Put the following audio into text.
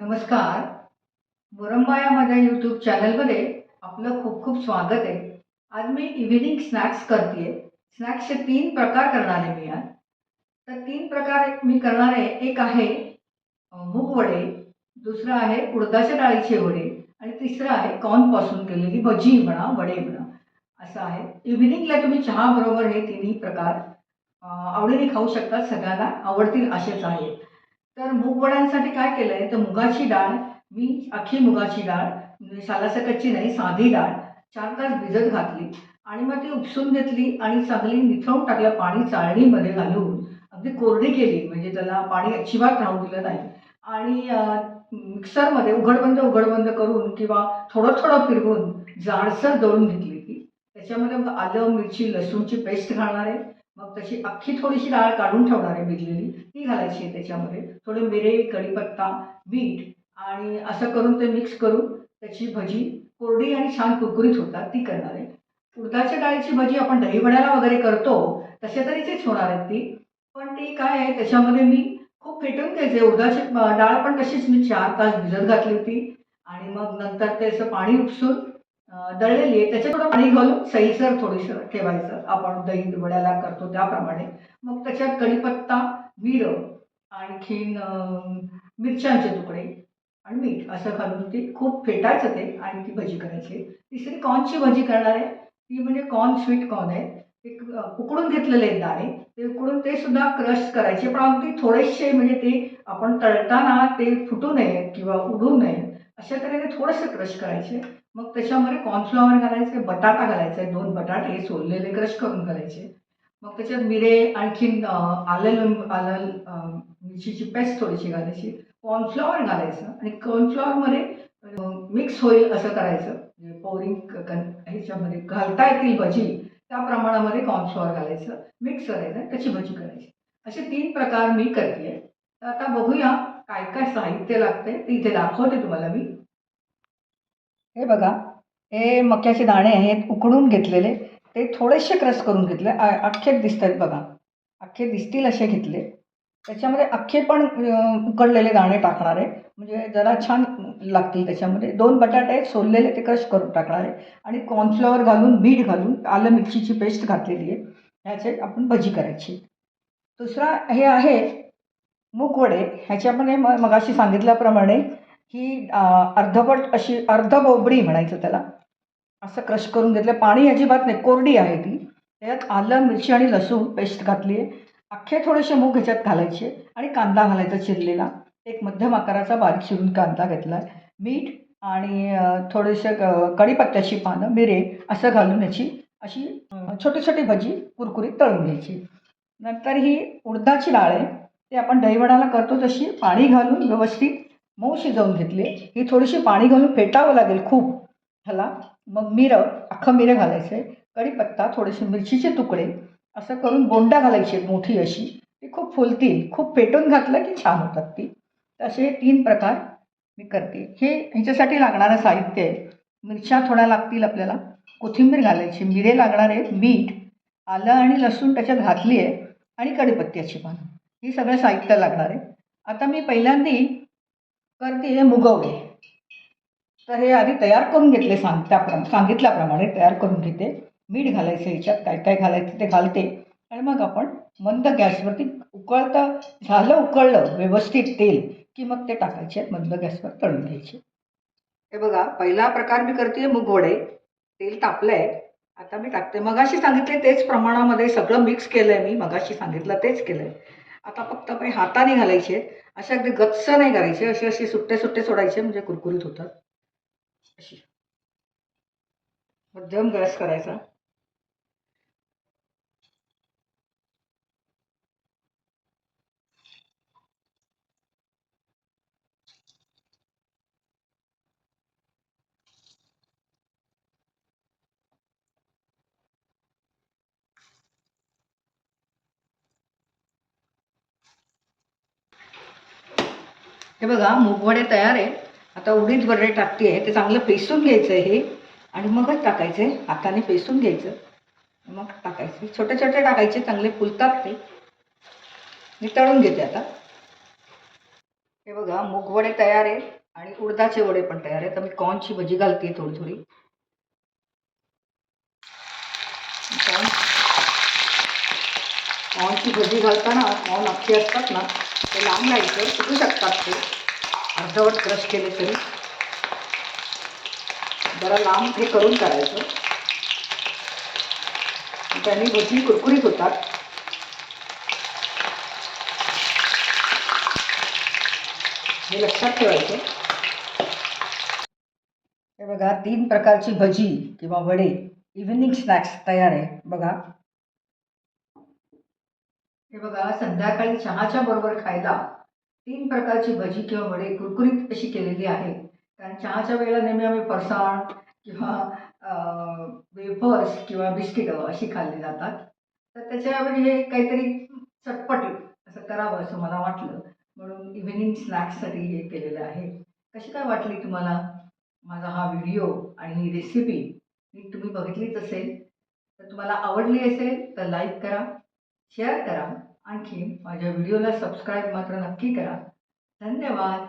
नमस्कार. मुरंबा या माझ्या यूट्यूब चॅनलमध्ये आपलं खूप खूप स्वागत आहे. आज मी इव्हिनिंग स्नॅक्स करते स्नॅक्सचे तीन प्रकार करणार आहे मी आज. तर तीन प्रकार मी करणार आहे. एक आहे अ, मूग वडे दुसरं आहे उडदाच्या डाळीचे वडे आणि तिसरं आहे कॉर्नपासून केलेली भजी म्हणा वडे म्हणा. असं आहे. इव्हिनिंगला तुम्ही चहाबरोबर हे तिन्ही प्रकार आवडीने खाऊ शकतात सगळ्यांना आवडतील असेच आहेत. तर मूग वड्यांसाठी काय केलं आहे तर मुगाची डाळ मी अख्खी मुगाची डाळ म्हणजे सालासकटची नाही साधी डाळ चार तास भिजत घातली. आणि मग ती उपसून घेतली आणि चांगली निथळून टाकलं पाणी चाळणीमध्ये घालून. अगदी कोरडी केली म्हणजे त्याला पाणी अजिबात राहू दिलं नाही. आणि मिक्सरमध्ये उघडबंद उघडबंद करून किंवा थोडं थोडं फिरवून जाडसर दळून घेतली ती. त्याच्यामध्ये मग आलं मिरची लसूणची पेस्ट घालणार आहे. मग तशी अख्खी थोडीशी डाळ काढून ठेवणार आहे भिजलेली. ती घालायची आहे त्याच्यामध्ये. थोडे मिरे कढीपत्ता मीठ आणि असं करून ते मिक्स करून त्याची भजी कोरडी आणि छान कुरकुरीत होतात ती करणार आहे. उडदाच्या डाळीची भजी आपण दहीवड्याला वगैरे करतो तशा तरीचीच होणार आहेत ती. पण ती काय आहे त्याच्यामध्ये मी खूप फेटून घ्यायचे. उडदाची डाळ पण तशीच मी चार तास भिजत घातली होती. आणि मग नंतर ते असं पाणी उपसून दळलेली आहे. त्याच्यात थोडं पाणी घालून सहीसर थोडीसं ठेवायचं. आपण दही वड्याला करतो त्याप्रमाणे. मग त्याच्यात कढीपत्ता मिरं आणखीन मिरच्यांचे तुकडे आणि मीठ असं घालून ती खूप फेटायचं ते आणि ती भजी करायची तिसरी कॉर्नची भजी करणार आहे. ती म्हणजे कॉर्न स्वीट कॉर्न आहे. ते उकडून घेतलेले आहेत दाणे. ते उकडून ते सुद्धा क्रश करायचे. पण अगदी थोडेसे म्हणजे ते आपण तळताना ते फुटू नये किंवा उडू नये अशा तऱ्हेने थोडंसं क्रश करायचे. मग त्याच्यामध्ये कॉर्नफ्लॉवर घालायचे बटाटा घालायचे दोन बटाटे सोललेले क्रश करून घालायचे. मग त्याच्यात मिरे आणखीन आलं लिंब आलं मिरचीची पेस्ट थोडीशी घालायची. कॉर्नफ्लॉवर घालायचं आणि कॉर्नफ्लॉवरमध्ये मिक्स होईल असं करायचं. म्हणजे पोरिंग ह्याच्यामध्ये घालता येतील भजी त्या प्रमाणामध्ये कॉर्नफ्लॉवर घालायचं. मिक्स करायचं त्याची भजी करायची. असे तीन प्रकार मी करते तर आता बघूया काय काय साहित्य लागते ते इथे दाखवते तुम्हाला मी. हे बघा हे मक्याचे दाणे आहेत उकडून घेतलेले. ते थोडेसे क्रश करून घेतले. अख्खे दिसत आहेत बघा. अख्खे दिसतील असे घेतले. त्याच्यामध्ये अख्खे पण उकडलेले दाणे टाकणार. आहे म्हणजे जरा छान लागतील त्याच्यामध्ये. दोन बटाटे आहेत सोललेले ते क्रश करून टाकणार. आहे आणि कॉर्नफ्लॉवर घालून मीठ घालून आलं मिरचीची पेस्ट घातलेली आहे. ह्याचे आपण भजी करायची. दुसरा हे आहे मूगवडे. ह्याच्यामध्ये म मगाशी सांगितल्याप्रमाणे ही अर्धपट अर्धवट अशी अर्ध बोबडी म्हणायचं त्याला. असं क्रश करून घेतलं. पाणी अजिबात नाही. कोरडी आहे ती. त्यात आलं मिरची आणि लसूण पेस्ट घातली आहे अख्खे थोडेसे मूग ह्याच्यात घालायचे आणि कांदा घालायचा चिरलेला. एक मध्यम आकाराचा बारीक चिरून कांदा घेतला आहे मीठ आणि थोडेसे क- कढीपत्त्याची पानं मिरे असं घालून याची अशी छोटी छोटी भजी कुरकुरीत तळून घ्यायची. नंतर ही उडदाची डाळ आहे. ती आपण दहीवडाला करतो तशी. पाणी घालून व्यवस्थित मऊ शिजवून घेतली. ही थोडीशी पाणी घालून फेटावं लागेल खूप. ह्याला मग मिरं अख्खं मिरं घालायचं. कढीपत्ता थोडेसे मिरचीचे तुकडे. असं करून बोंडा घालायची मोठी अशी. ती खूप फुलतील. खूप पेटून घातलं की छान होतात ती. असे तीन प्रकार मी करते. हे ह्याच्यासाठी लागणारं साहित्य आहे. मिरच्या थोड्या लागतील आपल्याला. कोथिंबीर घालायची. मिरे लागणार आहेत. मीठ आलं आणि लसूण त्याच्यात घातली आहे. आणि कढीपत्त्याची पानं ही सगळं साहित्य लागणार आहे. आता मी पहिल्यांदा करते हे मुगवडे तर हे आधी तयार करून घेतले सांग त्याप्रम सांगितल्याप्रमाणे तयार करून घेते. मीठ घालायचं याच्यात काय काय घालायचं ते घालते. आणि मग आपण मंद गॅसवरती उकळतं झालं उकळलं व्यवस्थित तेल की मग ते टाकायचे मंद गॅसवर तळून घ्यायचे. हे बघा पहिला प्रकार मी करते मुगवडे. तेल तापलं आहे आता मी टाकते. मगाशी सांगितले तेच प्रमाणामध्ये सगळं मिक्स केलं आहे मी. मगाशी सांगितलं तेच केलं आहे आता फक्त काही हाताने घालायचे. अशा अगदी गच्च नाही करायचे. असे असे सुट्टे सुट्टे सोडायचे म्हणजे कुरकुरीत होतात. अशी. मध्यम गॅस करायचा. हे बघा मूगवडे तयार आहे आता उडीद बरडे टाकते आहे ते चांगलं पेसून घ्यायचं आहे हे. आणि मगच टाकायचं आहे हाताने पेसून घ्यायचं. मग टाकायचे. छोटे छोटे टाकायचे चांगले फुलतात ते. मी तळून घेते आता. हे बघा मुगवडे तयार आहेत. आणि उडदाचे वडे पण तयार आहेत. तर मी कॉर्नची भजी घालते थोडी थोडी कॉर्नची भजी घालताना कॉर्न अख्खी असतात ना ते लांब नाही तर सुटू शकतात ते. अर्धवट क्रश केले तरी. जरा लांब हे करून करायचं. त्यांनी भजी कुरकुरीत होतात. हे लक्षात ठेवायचं. हे बघा तीन प्रकारची भजी किंवा वडे. इव्हिनिंग स्नॅक्स तयार आहे. बघा. हे बघा संध्याकाळी चहाच्या बरोबर खायला तीन प्रकारची भजी किंवा वडे कुरकुरीत अशी केलेली आहे. कारण चहाच्या वेळेला नेहमी आम्ही फरसाण किंवा वेफर्स किंवा बिस्किटं अशी खाल्ली जातात. तर त्याच्याऐवजी हे काहीतरी चटपटीत असं करावं असं मला वाटलं. म्हणून इव्हिनिंग स्नॅक्ससाठी हे केलेलं आहे. कशी काय वाटली तुम्हाला माझा हा व्हिडिओ आणि ही रेसिपी ही तुम्ही बघितलीच असेल. तर तुम्हाला आवडली असेल तर लाईक करा. शेअर करा. आणखी माझ्या व्हिडिओला सबस्क्राईब मात्र नक्की करा. धन्यवाद.